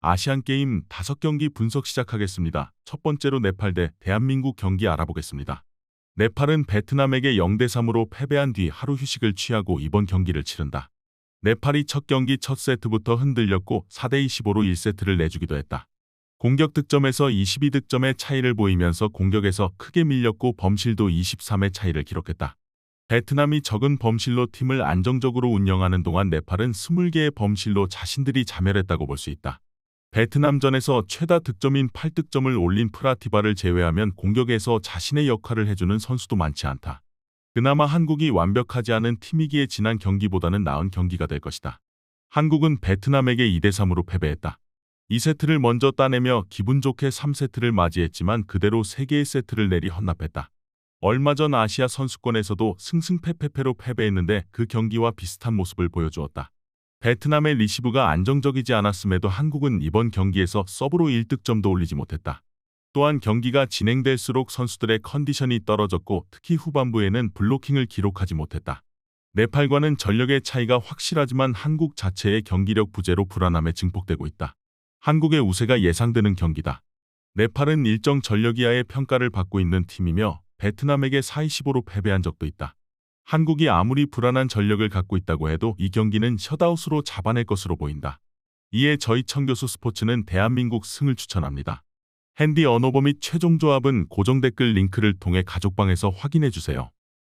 아시안게임 5경기 분석 시작하겠습니다. 첫 번째로 네팔 대 대한민국 경기 알아보겠습니다. 네팔은 베트남에게 0대3으로 패배한 뒤 하루 휴식을 취하고 이번 경기를 치른다. 네팔이 첫 경기 첫 세트부터 흔들렸고 4대25로 1세트를 내주기도 했다. 공격 득점에서 22득점의 차이를 보이면서 공격에서 크게 밀렸고 범실도 23의 차이를 기록했다. 베트남이 적은 범실로 팀을 안정적으로 운영하는 동안 네팔은 20개의 범실로 자신들이 자멸했다고 볼 수 있다. 베트남전에서 최다 득점인 8득점을 올린 프라티바를 제외하면 공격에서 자신의 역할을 해주는 선수도 많지 않다. 그나마 한국이 완벽하지 않은 팀이기에 지난 경기보다는 나은 경기가 될 것이다. 한국은 베트남에게 2대3으로 패배했다. 2세트를 먼저 따내며 기분 좋게 3세트를 맞이했지만 그대로 3개의 세트를 내리 헌납했다. 얼마 전 아시아 선수권에서도 승승패패패로 패배했는데 그 경기와 비슷한 모습을 보여주었다. 베트남의 리시브가 안정적이지 않았음에도 한국은 이번 경기에서 서브로 1득점도 올리지 못했다. 또한 경기가 진행될수록 선수들의 컨디션이 떨어졌고 특히 후반부에는 블로킹을 기록하지 못했다. 네팔과는 전력의 차이가 확실하지만 한국 자체의 경기력 부재로 불안함에 증폭되고 있다. 한국의 우세가 예상되는 경기다. 네팔은 일정 전력 이하의 평가를 받고 있는 팀이며 베트남에게 4-25로 패배한 적도 있다. 한국이 아무리 불안한 전력을 갖고 있다고 해도 이 경기는 셧아웃으로 잡아낼 것으로 보인다. 이에 저희 청교수 스포츠는 대한민국 승을 추천합니다. 핸디 언어버 및 최종 조합은 고정 댓글 링크를 통해 가족방에서 확인해 주세요.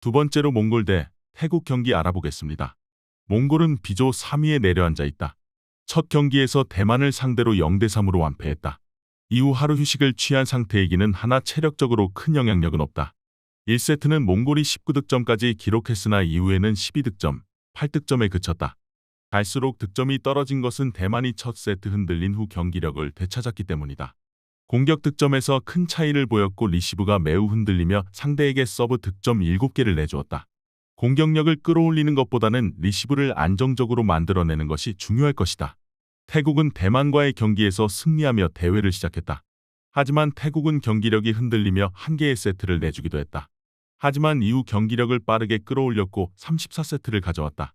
두 번째로 몽골 대 태국 경기 알아보겠습니다. 몽골은 비조 3위에 내려앉아 있다. 첫 경기에서 대만을 상대로 0대3으로 완패했다. 이후 하루 휴식을 취한 상태이기는 하나 체력적으로 큰 영향력은 없다. 1세트는 몽골이 19득점까지 기록했으나 이후에는 12득점, 8득점에 그쳤다. 갈수록 득점이 떨어진 것은 대만이 첫 세트 흔들린 후 경기력을 되찾았기 때문이다. 공격 득점에서 큰 차이를 보였고 리시브가 매우 흔들리며 상대에게 서브 득점 7개를 내주었다. 공격력을 끌어올리는 것보다는 리시브를 안정적으로 만들어내는 것이 중요할 것이다. 태국은 대만과의 경기에서 승리하며 대회를 시작했다. 하지만 태국은 경기력이 흔들리며 한 개의 세트를 내주기도 했다. 하지만 이후 경기력을 빠르게 끌어올렸고 34세트를 가져왔다.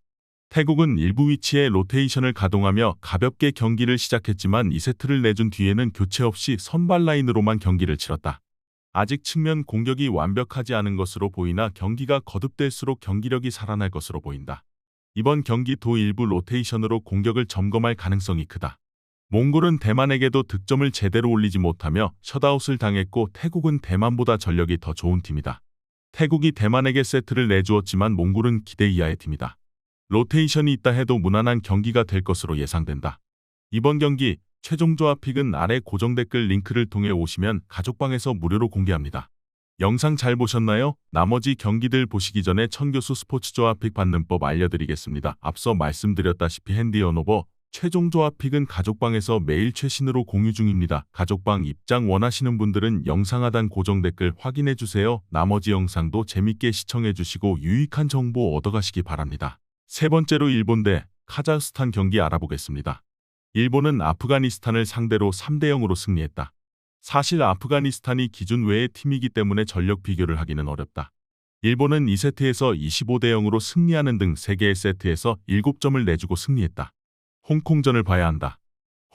태국은 일부 위치에 로테이션을 가동하며 가볍게 경기를 시작했지만 2세트를 내준 뒤에는 교체 없이 선발 라인으로만 경기를 치렀다. 아직 측면 공격이 완벽하지 않은 것으로 보이나 경기가 거듭될수록 경기력이 살아날 것으로 보인다. 이번 경기 도 일부 로테이션으로 공격을 점검할 가능성이 크다. 몽골은 대만에게도 득점을 제대로 올리지 못하며 셧아웃을 당했고 태국은 대만보다 전력이 더 좋은 팀이다. 태국이 대만에게 세트를 내주었지만 몽골은 기대 이하의 팀이다. 로테이션이 있다 해도 무난한 경기가 될 것으로 예상된다. 이번 경기 최종 조합 픽은 아래 고정 댓글 링크를 통해 오시면 가족방에서 무료로 공개합니다. 영상 잘 보셨나요? 나머지 경기들 보시기 전에 천교수 스포츠 조합 픽 받는 법 알려드리겠습니다. 앞서 말씀드렸다시피 핸디 언오버 최종 조합 픽은 가족방에서 매일 최신으로 공유 중입니다. 가족방 입장 원하시는 분들은 영상 하단 고정 댓글 확인해 주세요. 나머지 영상도 재밌게 시청해 주시고 유익한 정보 얻어가시기 바랍니다. 세 번째로 일본 대 카자흐스탄 경기 알아보겠습니다. 일본은 아프가니스탄을 상대로 3대 0으로 승리했다. 사실 아프가니스탄이 기준 외의 팀이기 때문에 전력 비교를 하기는 어렵다. 일본은 2세트에서 25대 0으로 승리하는 등 3개의 세트에서 7점을 내주고 승리했다. 홍콩전을 봐야 한다.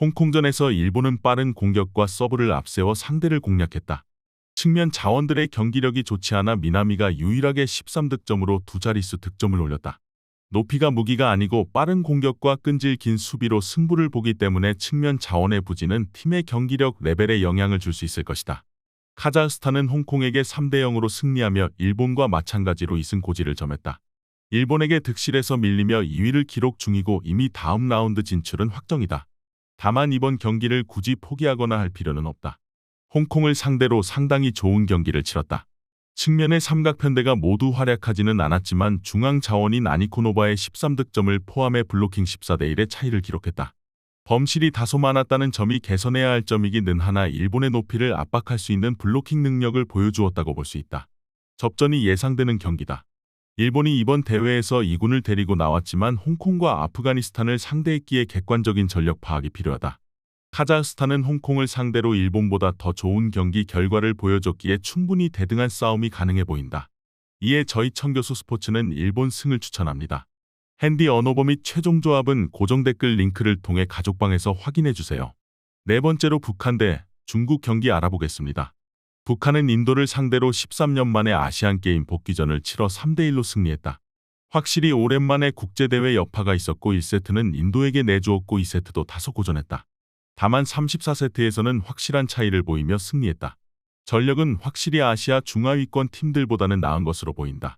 홍콩전에서 일본은 빠른 공격과 서브를 앞세워 상대를 공략했다. 측면 자원들의 경기력이 좋지 않아 미나미가 유일하게 13득점으로 두 자릿수 득점을 올렸다. 높이가 무기가 아니고 빠른 공격과 끈질 긴 수비로 승부를 보기 때문에 측면 자원의 부진은 팀의 경기력 레벨에 영향을 줄 수 있을 것이다. 카자흐스탄은 홍콩에게 3대 0으로 승리하며 일본과 마찬가지로 2승 고지를 점했다. 일본에게 득실에서 밀리며 2위를 기록 중이고 이미 다음 라운드 진출은 확정이다. 다만 이번 경기를 굳이 포기하거나 할 필요는 없다. 홍콩을 상대로 상당히 좋은 경기를 치렀다. 측면의 삼각편대가 모두 활약하지는 않았지만 중앙 자원인 아니코노바의 13득점을 포함해 블로킹 14대 1의 차이를 기록했다. 범실이 다소 많았다는 점이 개선해야 할 점이기는 하나 일본의 높이를 압박할 수 있는 블로킹 능력을 보여주었다고 볼 수 있다. 접전이 예상되는 경기다. 일본이 이번 대회에서 2군을 데리고 나왔지만 홍콩과 아프가니스탄을 상대했기에 객관적인 전력 파악이 필요하다. 카자흐스탄은 홍콩을 상대로 일본보다 더 좋은 경기 결과를 보여줬기에 충분히 대등한 싸움이 가능해 보인다. 이에 저희 청교수 스포츠는 일본 승을 추천합니다. 핸디 언어버 및 최종 조합은 고정 댓글 링크를 통해 가족방에서 확인해 주세요. 네 번째로 북한 대 중국 경기 알아보겠습니다. 북한은 인도를 상대로 13년 만에 아시안게임 복귀전을 치러 3대1로 승리했다. 확실히 오랜만에 국제대회 여파가 있었고 1세트는 인도에게 내주었고 2세트도 다소 고전했다. 다만 34세트에서는 확실한 차이를 보이며 승리했다. 전력은 확실히 아시아 중하위권 팀들보다는 나은 것으로 보인다.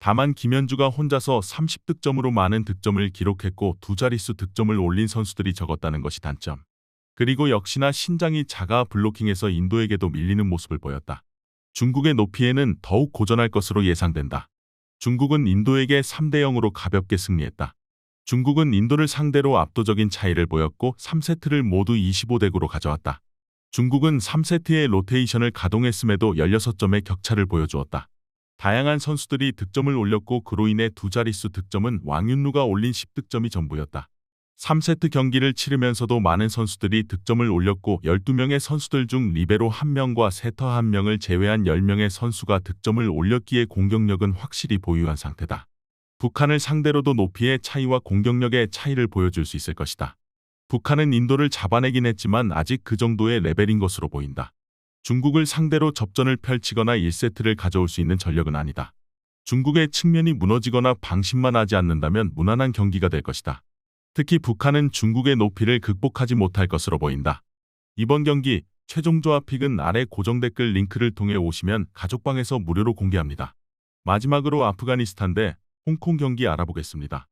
다만 김현주가 혼자서 30득점으로 많은 득점을 기록했고 두 자릿수 득점을 올린 선수들이 적었다는 것이 단점. 그리고 역시나 신장이 작아 블로킹에서 인도에게도 밀리는 모습을 보였다. 중국의 높이에는 더욱 고전할 것으로 예상된다. 중국은 인도에게 3대 0으로 가볍게 승리했다. 중국은 인도를 상대로 압도적인 차이를 보였고 3세트를 모두 25대 9로 가져왔다. 중국은 3세트의 로테이션을 가동했음에도 16점의 격차를 보여주었다. 다양한 선수들이 득점을 올렸고 그로 인해 두 자릿수 득점은 왕윤루가 올린 10득점이 전부였다. 3세트 경기를 치르면서도 많은 선수들이 득점을 올렸고 12명의 선수들 중 리베로 1명과 세터 1명을 제외한 10명의 선수가 득점을 올렸기에 공격력은 확실히 보유한 상태다. 북한을 상대로도 높이의 차이와 공격력의 차이를 보여줄 수 있을 것이다. 북한은 인도를 잡아내긴 했지만 아직 그 정도의 레벨인 것으로 보인다. 중국을 상대로 접전을 펼치거나 1세트를 가져올 수 있는 전력은 아니다. 중국의 측면이 무너지거나 방심만 하지 않는다면 무난한 경기가 될 것이다. 특히 북한은 중국의 높이를 극복하지 못할 것으로 보인다. 이번 경기 최종 조합 픽은 아래 고정 댓글 링크를 통해 오시면 가족방에서 무료로 공개합니다. 마지막으로 아프가니스탄 대 홍콩 경기 알아보겠습니다.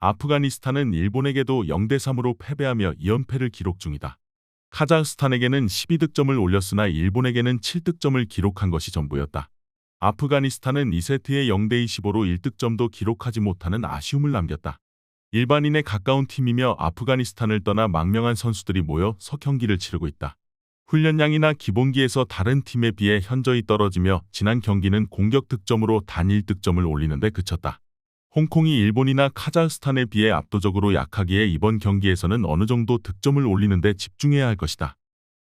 아프가니스탄은 일본에게도 0대3으로 패배하며 2연패를 기록 중이다. 카자흐스탄에게는 12득점을 올렸으나 일본에게는 7득점을 기록한 것이 전부였다. 아프가니스탄은 2세트에 0대 25로 1득점도 기록하지 못하는 아쉬움을 남겼다. 일반인에 가까운 팀이며 아프가니스탄을 떠나 망명한 선수들이 모여 석경기를 치르고 있다. 훈련량이나 기본기에서 다른 팀에 비해 현저히 떨어지며 지난 경기는 공격 득점으로 단 1득점을 올리는데 그쳤다. 홍콩이 일본이나 카자흐스탄에 비해 압도적으로 약하기에 이번 경기에서는 어느 정도 득점을 올리는데 집중해야 할 것이다.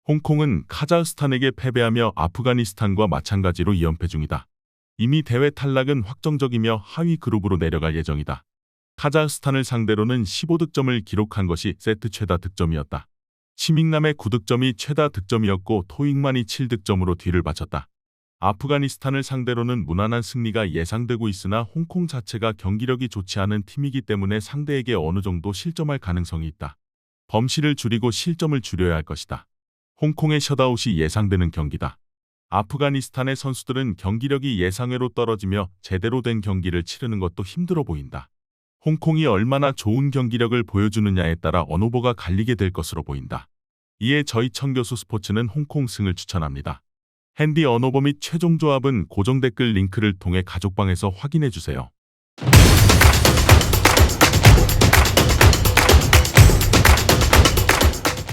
홍콩은 카자흐스탄에게 패배하며 아프가니스탄과 마찬가지로 2연패 중이다. 이미 대회 탈락은 확정적이며 하위 그룹으로 내려갈 예정이다. 카자흐스탄을 상대로는 15득점을 기록한 것이 세트 최다 득점이었다. 시밍남의 9득점이 최다 득점이었고 토익만이 7득점으로 뒤를 바쳤다. 아프가니스탄을 상대로는 무난한 승리가 예상되고 있으나 홍콩 자체가 경기력이 좋지 않은 팀이기 때문에 상대에게 어느 정도 실점할 가능성이 있다. 범실을 줄이고 실점을 줄여야 할 것이다. 홍콩의 셧아웃이 예상되는 경기다. 아프가니스탄의 선수들은 경기력이 예상외로 떨어지며 제대로 된 경기를 치르는 것도 힘들어 보인다. 홍콩이 얼마나 좋은 경기력을 보여주느냐에 따라 언어보가 갈리게 될 것으로 보인다. 이에 저희 청교수 스포츠는 홍콩 승을 추천합니다. 핸디 언어보 및 최종 조합은 고정 댓글 링크를 통해 가족방에서 확인해 주세요.